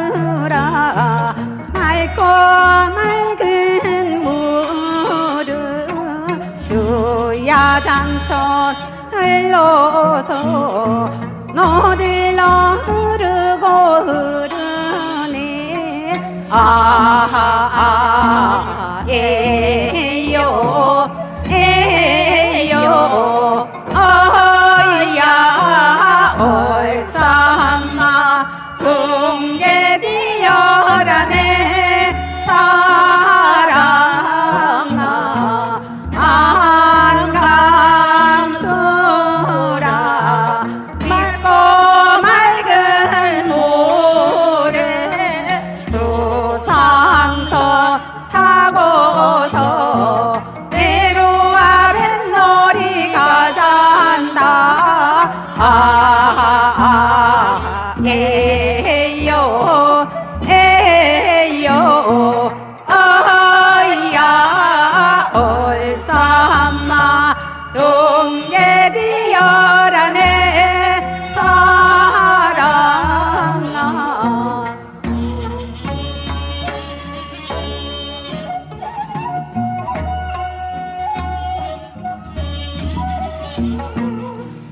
한강스라 맑고 맑은 물은 주야 장천 흘러서 너들러 흐르고 흐르네 아 에요. 에요. 어야. 얼싸마 동계디어라네. 사랑아.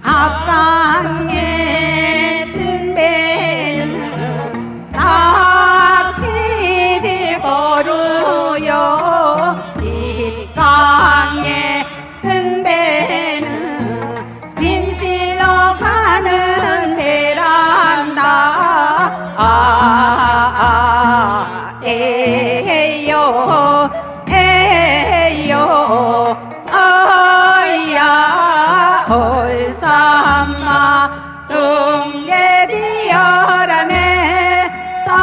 앞강 에요 에요 어야 올삼마 동계 디어라네 사랑아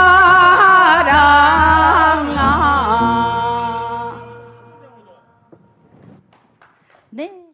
네.